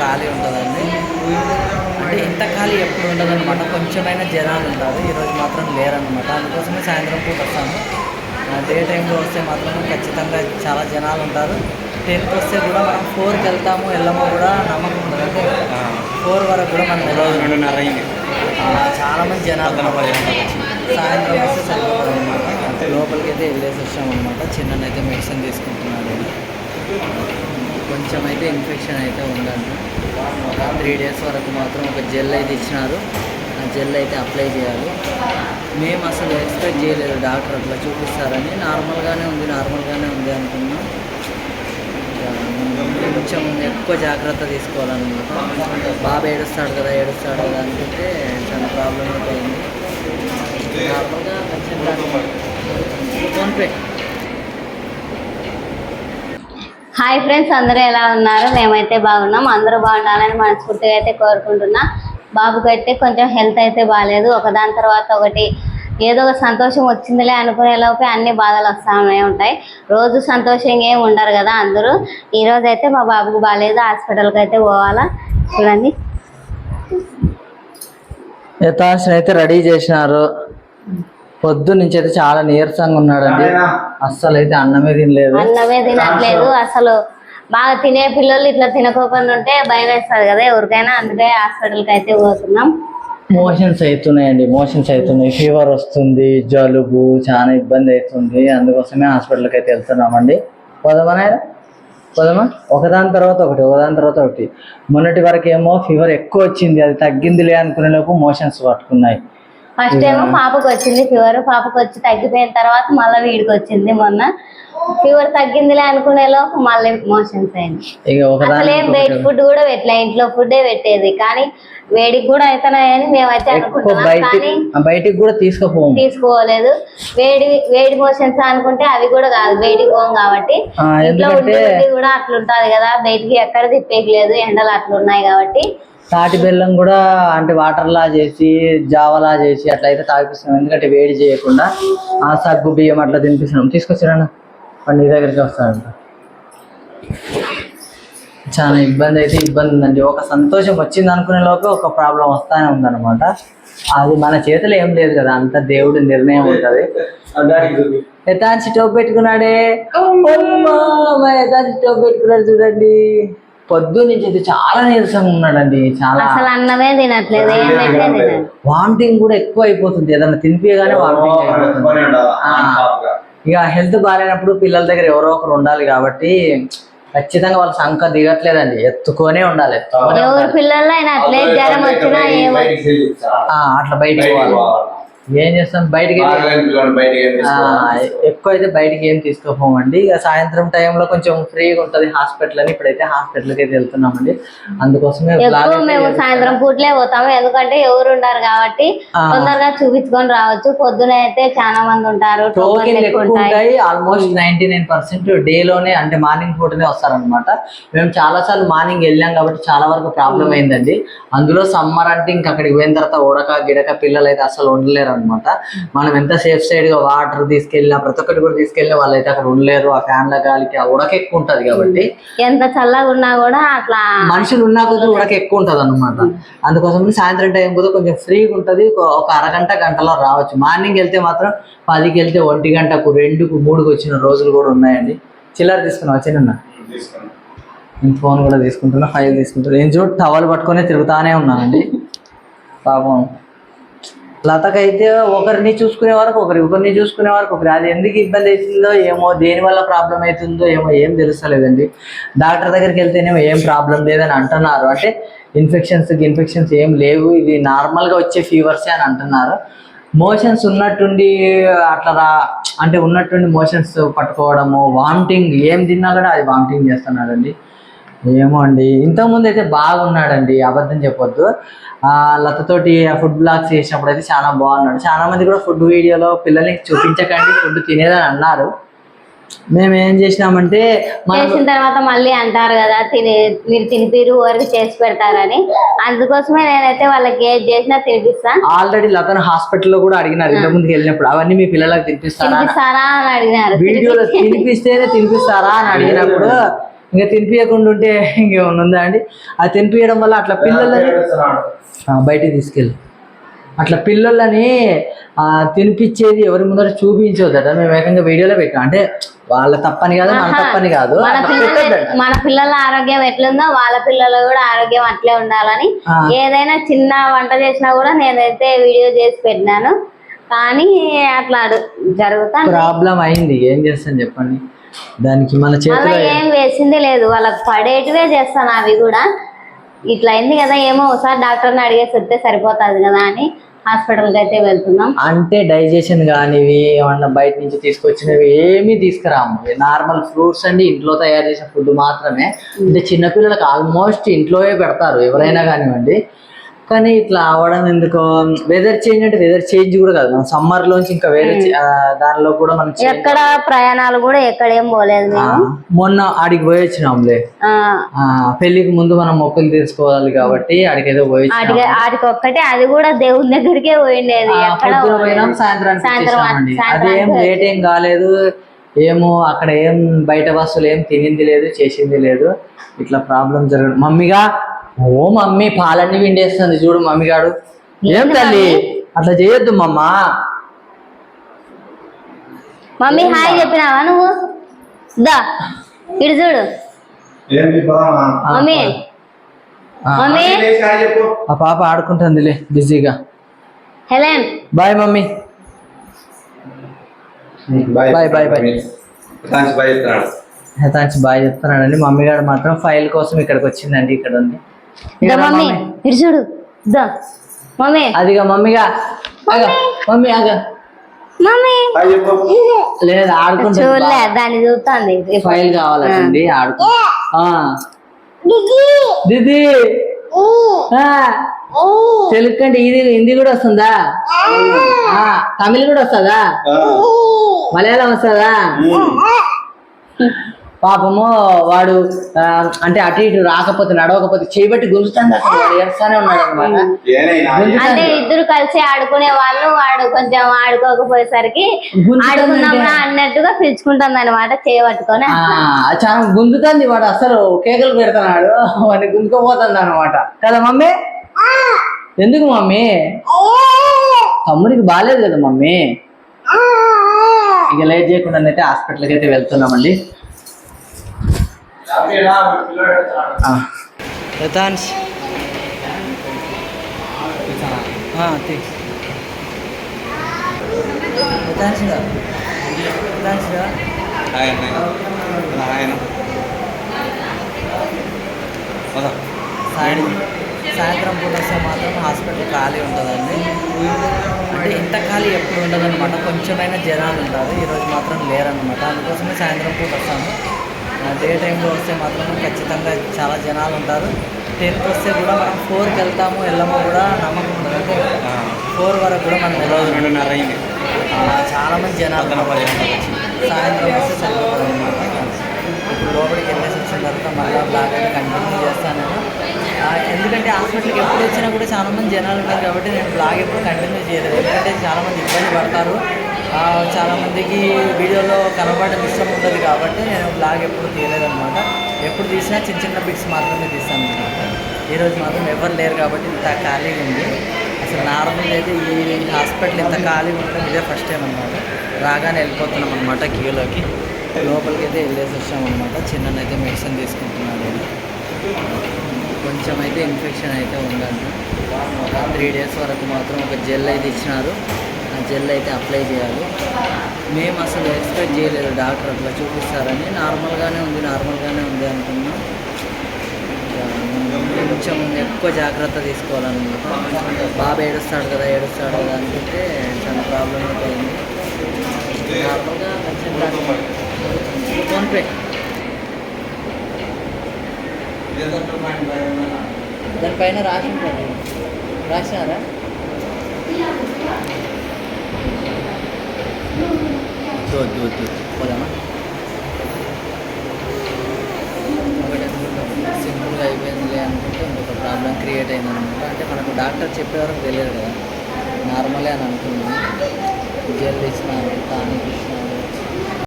ఖాళీ ఉంటుందండి. అంటే ఇంత ఖాళీ ఎప్పుడు ఉండదన్నమాట. కొంచెమైనా జనాలు ఉంటారు ఈరోజు మాత్రం లేరనమాట అందుకోసమే సాయంత్రం పూట వస్తాము డే టైంలో వస్తే మాత్రం ఖచ్చితంగా చాలా జనాలు ఉంటారు. టెన్కి వస్తే కూడా మనం ఫోర్కి వెళ్తాము వెళ్ళమో కూడా నమ్మకం ఉండదు. అంటే ఫోర్ వరకు కూడా మనం వెళ్ళదు రెండున్నర అయింది. ఆ, చాలా మంది జనాలు. సాయంత్రం వస్తే సరిపోతుంది అనమాట అంటే లోపలికి అయితే వెళ్ళేసి వచ్చామన్నమాట. చిన్ననైతే మెడిసిన్ తీసుకుంటున్నాడు ఈయన. కొంచెం అయితే ఇన్ఫెక్షన్ అయితే ఉందండి. ఒక త్రీ డేస్ వరకు మాత్రం ఒక జెల్ అయితే ఇచ్చినారు. ఆ జెల్ అయితే అప్లై చేయాలి. మేము అసలు ఎక్స్పెక్ట్ చేయలేదు డాక్టర్ అట్లా చూపిస్తారని. నార్మల్గానే ఉంది నార్మల్గానే ఉంది అనుకున్నాం. కొంచెం ఎక్కువ జాగ్రత్త తీసుకోవాలన్నమాట. బాబు ఏడుస్తాడు కదా ఏడుస్తాడు కదా అనుకుంటే చాలా ప్రాబ్లం అయితే నార్మల్గా ఫోన్పే హాయ్ ఫ్రెండ్స్ అందరూ ఎలా ఉన్నారు? మేమైతే బాగున్నాం. అందరూ బాగుండాలని మనస్ఫూర్తిగా అయితే కోరుకుంటున్నా. బాబుకి అయితే కొంచెం హెల్త్ అయితే బాగాలేదు ఒకదాని తర్వాత ఒకటి. ఏదో ఒక సంతోషం వచ్చిందిలే అనుకునే లోపే అన్ని బాధలు వస్తానే ఉంటాయి. రోజు సంతోషంగా ఏమి ఉండరు కదా అందరూ. ఈరోజు అయితే మా బాబుకి బాగాలేదు హాస్పిటల్కి అయితే పోవాలా? చూడండి. యథాశని అయితే రెడీ చేసినారు. పొద్దు నుంచి అయితే చాలా నీరసంగా ఉన్నాడండి. అస్సలు అయితే అన్నమే తినలేదు. అన్నమే తినట్లేదు. అసలు బాగా తినే పిల్లలు ఇట్లా తినకోకుండా ఉంటే భయం వేస్తుంది కదా ఎవరికైనా. అందుకే హాస్పిటల్కి అయితే పోతున్నాం. మోషన్స్ అవుతున్నాయండి మోషన్స్ అవుతున్నాయి ఫీవర్ వస్తుంది జలుబు చాలా ఇబ్బంది అవుతుంది. అందుకోసమే హాస్పిటల్కి అయితే వెళ్తున్నామండి. పోదామా నాయనా? పోదామా? ఒకదాని తర్వాత ఒకటి ఒకదాని తర్వాత ఒకటి. మొన్నటి వరకు ఏమో ఫీవర్ ఎక్కువ వచ్చింది. అది తగ్గిందిలే అనుకునే లోపు మోషన్స్ పట్టుకున్నాయి. ఫస్ట్ ఏమో పాపకు వచ్చింది ఫీవర్ పాపకు వచ్చి తగ్గిపోయిన తర్వాత మళ్ళీ వీడికి వచ్చింది మొన్న. ఫీవర్ తగ్గిందిలే అనుకునే లోపు మళ్ళీ మోషన్స్ అయింది. అసలు ఏం బయట ఫుడ్ కూడా పెట్టలే ఇంట్లో ఫుడ్డే పెట్టేది. కానీ వేడికి కూడా అవుతున్నాయని మేమైతే అనుకుంటున్నాం బయటికి కానీ బయటికి కూడా తీసుకుపోము. తీసుకోలేదు. వేడి వేడి మోషన్స్ అనుకుంటే అవి కూడా కాదు బయటికి పోం కాబట్టి. ఇంట్లో ఉండి కూడా అట్లుంటది కదా బయటికి ఎక్కడ తిప్పేయలేదు ఎండలు అట్లున్నాయి కాబట్టి. తాటి బెల్లం కూడా అంటే వాటర్ లా చేసి జావలా చేసి అట్లా అయితే తాగిపిస్తున్నాం ఎందుకంటే వేడి చేయకుండా ఆ సగ్గు బియ్యం అట్లా తినిపిస్తున్నాం. తీసుకొచ్చారన్న వాడు నీ దగ్గరికి వస్తాడంట. చాలా ఇబ్బంది అయితే ఇబ్బంది ఉందండి. ఒక సంతోషం వచ్చింది అనుకునే లోపే ఒక ప్రాబ్లం వస్తానే ఉందన్నమాట. అది మన చేతిలో ఏం లేదు కదా. అంత దేవుడి నిర్ణయం ఉంటది. ఎతాంచి టోప్ పెట్టుకున్నాడే. ఎతాంచి టోప్ పెట్టుకున్నాడు చూడండి. పొద్దు నుంచి అయితే చాలా నీరసంగా ఉన్నాడండి చాలా. అసలు అన్నమే తినట్లేదు వామిటింగ్ కూడా ఎక్కువ అయిపోతుంది ఏదన్నా తినిపియగానే వామిటింగ్ అయిపోతుంది. ఇక హెల్త్ బాగాలేనప్పుడు పిల్లల దగ్గర ఎవరో ఒకరు ఉండాలి కాబట్టి ఖచ్చితంగా వాళ్ళ సంఖ దిగట్లేదండి ఎత్తుకొనే ఉండాలి అట్లే బయటికి పోవాలి. ఏం చేస్తాం? బయటికి ఎక్కువ అయితే బయటికి ఏం తీసుకోపోమండి. ఇక సాయంత్రం టైంలో కొంచెం ఫ్రీగా ఉంటుంది హాస్పిటల్ అని ఇప్పుడైతే హాస్పిటల్కి అయితే వెళ్తున్నామండి. అందుకోసమే మేము సాయంత్రం పూట్లే పోతాము. ఎందుకంటే ఎవరు ఉండరు కాబట్టి. తొందరగా చూపించుకొని రావచ్చు. పొద్దున అయితే చాలా మంది ఉంటారు. టోకెన్ ఉంటాయి. ఉంటాయి. ఆల్మోస్ట్ నైన్టీ నైన్ పర్సెంట్ డేలోనే అంటే మార్నింగ్ పూటనే వస్తారనమాట మేము చాలా సార్లు మార్నింగ్ వెళ్ళాం కాబట్టి చాలా వరకు ప్రాబ్లం అయిందండి. అందులో సమ్మర్ అంటే ఇంకా అక్కడికి పోయిన తర్వాత ఉడక గిడక పిల్లలు అయితే అసలు ఉండలేరు అనమాట మనం ఎంత సేఫ్ సైడ్గా వాటర్ తీసుకెళ్ళినా ప్రతి ఒక్కటి కూడా తీసుకెళ్ళినా వాళ్ళు అయితే అక్కడ ఉండలేరు. ఆ ఫ్యాన్ల గాలికి ఆ ఉడక ఎక్కువ ఉంటది కాబట్టి. ఎంత చల్లగా ఉన్నా కూడా అట్లా మనుషులు ఉన్నా కొద్ది ఉడక ఎక్కువ ఉంటది అనమాట అందుకోసం సాయంత్రం టైం కూడా కొంచెం ఫ్రీగా ఉంటది. ఒక- ఒక అరగంట గంటలో రావచ్చు. మార్నింగ్ వెళ్తే మాత్రం పదికి వెళ్తే ఒంటి గంటకు రెండుకు మూడుకు వచ్చిన రోజులు కూడా ఉన్నాయండి. చిల్లర తీసుకున్నావా చిన్న నేను ఫోన్ కూడా తీసుకుంటున్నా ఫైల్ తీసుకుంటున్నా. నేను చూడు టవల్ పట్టుకొని తిరుగుతానే ఉన్నానండి. పాపం లతకైతే ఒకరిని చూసుకునే వరకు ఒకరి ఒకరిని చూసుకునే వరకు ఒకరి. అది ఎందుకు ఇబ్బంది అవుతుందో ఏమో దేని వల్ల ప్రాబ్లం అవుతుందో ఏమో ఏం తెలుస్తలేదండి. డాక్టర్ దగ్గరికి వెళ్తేనేమో ఏం ప్రాబ్లం లేదని అంటున్నారు. అంటే ఇన్ఫెక్షన్స్ ఇన్ఫెక్షన్స్ ఏం లేవు. ఇది నార్మల్గా వచ్చే ఫీవర్సే అని అంటున్నారు. మోషన్స్ ఉన్నట్టుండి అట్లా రా అంటే ఉన్నట్టుండి మోషన్స్ పట్టుకోవడము వామిటింగ్ ఏం తిన్నా కూడా అది వామిటింగ్ చేస్తున్నాడండి. ఏమో అండి. ఇంతకుముందు అయితే బాగున్నాడండి అబద్ధం చెప్పొద్దు. ఆ లతతోటి ఫుడ్ బ్లాగ్స్ చేసినప్పుడు అయితే చాలా బాగున్నాడు. చాలా మంది కూడా ఫుడ్ వీడియోలో పిల్లల్ని చూపించకండి ఫుడ్ తినేదని అన్నారు. మేము ఏం చేసినామంటే చేసిన తర్వాత మళ్ళీ అంటారు కదా తిని మీరు తినిపిరు వరకు చేసి పెడతారని. అందుకోసమే నేనైతే వాళ్ళకి ఏది చేసినా తినిపిస్తా. ఆల్రెడీ లతను హాస్పిటల్లో కూడా అడిగినారు ఇంత ముందుకు వెళ్ళినప్పుడు. అవన్నీ మీ పిల్లలకు. తినిపిస్తారా? అని అడిగినారు. వీడియోలో తినిపిస్తేనే తినిపిస్తారా అని అడిగినప్పుడు ఇంకా తినిపించకుండా ఉంటే ఇంకేమైనా ఉందా అండి? అది తినిపించడం వల్ల అట్లా పిల్లలని ఆ, బయటికి తీసుకెళ్ళి. అట్లా పిల్లలని ఆ, తినిపించేది ఎవరి ముందర చూపించవద్దట మేము ఏకంగా వీడియోలో పెట్టాం. అంటే వాళ్ళ తప్పని కాదు మన. తప్పని కాదు. మన పిల్లల ఆరోగ్యం ఎట్లుందో వాళ్ళ పిల్లలు కూడా ఆరోగ్యం అట్లే ఉండాలని. ఏదైనా చిన్న వంట చేసినా కూడా నేనైతే వీడియో చేసి పెట్టినాను. కానీ అట్లా జరుగుతాను ప్రాబ్లం అయింది. ఏం చేస్తాను చెప్పండి? దానికి మన చేతిలో ఏం వేసింది లేదు. వాళ్ళకి పడేటివే చేస్తాను అవి కూడా. ఇట్లా అయింది కదా ఏమో ఒకసారి డాక్టర్ని అడిగేసి వస్తే సరిపోతుంది కదా అని హాస్పిటల్కి అయితే వెళ్తున్నాం. అంటే డైజెషన్ కానివి ఏమన్నా బయట నుంచి తీసుకొచ్చినవి ఏమీ తీసుకురాము. నార్మల్ ఫ్రూట్స్ అండి ఇంట్లో తయారు చేసిన ఫుడ్ మాత్రమే. అంటే చిన్నపిల్లలకు ఆల్మోస్ట్ ఇంట్లోనే పెడతారు ఎవరైనా కానివ్వండి. కానీ ఇట్లా అవడం ఎందుకో? వెదర్ చేంజ్ అంటే వెదర్ చేంజ్ కూడా కాదు. మనం సమ్మర్ లోంచి ఇంకా వేరే దానిలో కూడా మనం ఎక్కడ ప్రయాణాలు కూడా ఎక్కడేం పోలేదు మొన్న ఆడికి పోయి వచ్చినాంలే పెళ్ళికి ముందు మనం మొక్కలు తీసుకోవాలి కాబట్టి ఆడికి ఏదో పోయి. ఆడికి ఒక్కటే అది కూడా దేవుని దగ్గరికే పోయిండేది. పోయినాం సాయంత్రానికి అదేం లేట్ ఏం కాలేదు. ఏమో అక్కడ ఏం బయట వస్తువులు ఏం తినింది లేదు చేసింది లేదు. ఇట్లా ప్రాబ్లం జరగదు మమ్మీగా ఓ మమ్మీ పాలన్నీ విండేస్తుంది చూడు మమ్మీ గాడు ఏం తల్లి? అట్లా చేయొద్దు మమ్మ. మమ్మీ హాయ్ చెప్పినావా నువ్వు? దా ఇటు చూడు. ఆ, మమ్మీ. ఆ, మమ్మీ. లేచి హాయ్ చెప్పు. ఆ పాప ఆడుకుంటుందిలే బిజీగా. Helen. Bye mummy. Bye. Bye, bye, bye. Thanks bye చెప్తున్నాడు. థ్యాంక్స్ బాయ్ చెప్తున్నాడండి మమ్మీ గారు మాత్రం ఫైల్ కోసం ఇక్కడికి వచ్చిందండి ఇక్కడ ఉంది. Mummy mummy. ఇటు చూడు. దా. మమ్మీ. అదిగా మమ్మీగా. మమ్మీ. ఆగా. లేదు చూడలే దాన్ని చూస్తుంది. ఫైల్ కావాలండి ఆడుకో ఆ. దిది ఆ. తెలుగు కంటే ఇది హిందీ కూడా వస్తుందా? ఆ, తమిళ కూడా వస్తుందా? ఆ, మలయాళం వస్తుందా? పాపము వాడు అంటే అటు ఇటు రాకపోతే నడవకపోతే చేయబట్టి గుంజుతాడు అసలు. వాడు ఏడుస్తానే ఉన్నాడు అనమాట అంటే ఇద్దరు కలిసి ఆడుకునే వాళ్ళు వాడు కొంచెం ఆడుకోకపోయేసరికి ఆడుకుందామా అన్నట్టుగా పిలుచుకుంటుంది అనమాట చేయబట్టుకొని చాలా గుంజుతుంది వాడు అసలు. కేకలు పెడుతున్నాడు వాడిని గుంజుకోపోతుంది అనమాట కదా మమ్మీ? ఎందుకు మమ్మీ? తమ్ముడికి బాగాలేదు కదా మమ్మీ? ఇక లేట్ చేయకుండా అయితే హాస్పిటల్కి అయితే వెళ్తున్నామండి. పోదాం. సాయంత్రం సాయంత్రం పూట వస్తే మాత్రం హాస్పిటల్ ఖాళీ ఉంటుందండి. అంటే ఇంత ఖాళీ ఎప్పుడు ఉండదన్నమాట. కొంచెమైనా జనాలు ఉంటారు. ఈరోజు మాత్రం లేరన్నమాట. అందుకోసమే సాయంత్రం పూట వస్తాము. డే టైంలో వస్తే మాత్రం ఖచ్చితంగా చాలా జనాలు ఉంటారు. టెన్కి వస్తే కూడా మనం ఫోర్కి వెళ్తాము వెళ్ళమో కూడా నమ్మకం ఉండదు. అంటే ఫోర్ వరకు కూడా మనం రోజు రెండున్నర అయింది. చాలా మంది జనాలు సాయంత్రం వస్తే సరిపోతుంది అనమాట ఇప్పుడు లోపలికి వెళ్ళేసి వచ్చిన తర్వాత మళ్ళీ బ్లాగ్ అయితే కంటిన్యూ చేస్తాను ఎందుకంటే హాస్పిటల్కి ఎప్పుడు వచ్చినా కూడా చాలా మంది జనాలు ఉన్నారు కాబట్టి నేను బ్లాగ్ ఎప్పుడు కంటిన్యూ చేయలేదు. ఎందుకంటే చాలా మంది ఇబ్బంది పడతారు. చాలామందికి చాలా మందికి వీడియోలో కనబడడం ఇష్టం ఉంటుంది కాబట్టి నేను బ్లాగ్ ఎప్పుడు తీయలేదనమాట ఎప్పుడు తీసినా చిన్న చిన్న పిక్స్ మాత్రమే తీస్తాను ఈరోజు మాత్రం ఎవరు లేరు కాబట్టి ఇంత ఖాళీగా ఉంది. అసలు నార్మల్గా అయితే ఈ హాస్పిటల్ ఇంత ఖాళీగా ఉండడం ఇదే ఫస్ట్ టైం అనమాట రాగానే వెళ్ళిపోతున్నాం అనమాట క్యూలోకి. లోపలికి అయితే వెళ్ళేసి వచ్చామన్నమాట చిన్న చిన్ననైతే మెడిసిన్ తీసుకుంటున్నాను కొంచెం అయితే ఇన్ఫెక్షన్ అయితే ఉందండి. త్రీ డేస్ వరకు మాత్రం ఒక జెల్ అయితే ఇచ్చినారు. జెల్ అయితే అప్లై చేయాలి. మేము అసలు ఎక్స్పెక్ట్ చేయలేదు డాక్టర్ అట్లా చూపిస్తారని. నార్మల్గానే ఉంది నార్మల్గానే ఉంది అనుకున్నాం. కొంచెం ఎక్కువ జాగ్రత్త తీసుకోవాలన్నమాట. బాబు ఏడుస్తాడు కదా ఏడుస్తాడు కదా అనుకుంటే చాలా ప్రాబ్లం అయిపోయింది. నార్మల్గా ఫోన్పే దానిపైన రాసి ఉంటుంది రాసినారా? వద్దు వద్దు వద్దు. పోదామా? ఒకటి సింపుల్గా అయిపోయిందిలే అనుకుంటే ఇంకొక ప్రాబ్లం క్రియేట్ అయిందనమాట. అంటే మనకు డాక్టర్ చెప్పేవరకు తెలియదు కదా. నార్మలే అని అనుకున్నాను. జెల్ ఇచ్చిన టానిక్ ఇచ్చిన